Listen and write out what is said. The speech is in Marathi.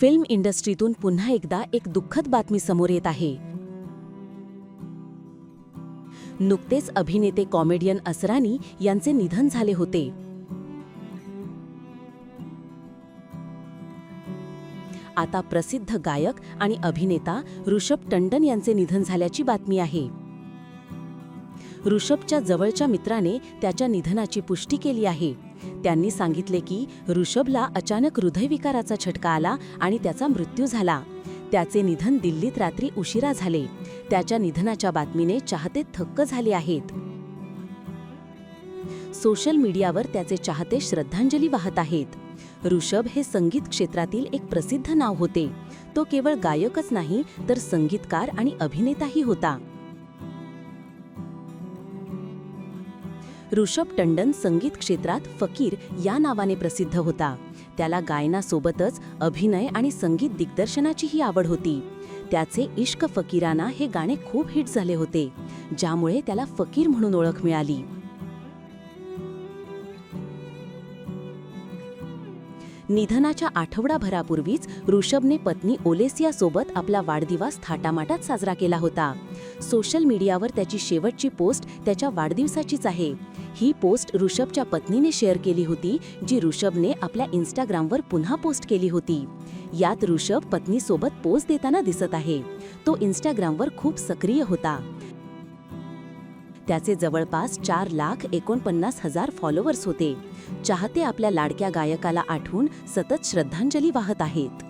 फिल्म इंडस्ट्रीतून पुन्हा एकदा एक दुःखद बातमी समोर येत आहे. नुकतेच अभिनेते कॉमेडियन असरानी यांचे निधन झाले होते. आता प्रसिद्ध गायक आणि अभिनेता ऋषभ टंडन यांचे निधन झाल्याची बातमी आहे. ऋषभच्या जवळच्या मित्राने त्याच्या निधनाची पुष्टी केली आहे. त्यांनी सांगितले की ऋषभला अचानक हृदयविकाराचा झटका आला आणि त्याचा मृत्यू झाला. त्याचे निधन दिल्लीत रात्री उशिरा झाले. त्याच्या निधनाच्या बातमीने चाहते थक्क झाले आहेत. सोशल मीडियावर त्याचे चाहते श्रद्धांजली वाहत आहेत. ऋषभ हे संगीत क्षेत्रातील एक प्रसिद्ध नाव होते. तो केवळ गायकच नाही तर संगीतकार आणि अभिनेताही होता. ऋषभ टंडन संगीत क्षेत्रात फकीर या नावाने प्रसिद्ध होता. त्याला गायनासोबतच अभिनय आणि संगीत दिग्दर्शनाचीही आवड होती. त्याचे इश्क फकीराना हे गाणे खूप हिट झाले होते ज्यामुळे त्याला फकीर म्हणून ओळख मिळाली. निधनाच्या आठवडाभरापूर्वीच ऋषभने पत्नी ओलेसियासोबत आपला वाढदिवस थाटामाटात साजरा केला होता. सोशल मीडियावर त्याची शेवटची पोस्ट त्याच्या वाढदिवसाचीच आहे. ही पोस्ट ऋषभच्या पत्नीने शेअर केली होती जी ऋषभने आपल्या इन्स्टाग्रामवर पुन्हा पोस्ट केली होती. यात ऋषभ पत्नीसोबत पोस्ट देताना दिसत आहे. तो इन्स्टाग्रामवर खूप सक्रिय होता. त्याचे जवळपास चार लाख एकोणपन्नास हजार फॉलोअर्स होते. चाहते आपल्या लाडक्या गायकाला आठवून सतत श्रद्धांजली वाहत आहेत.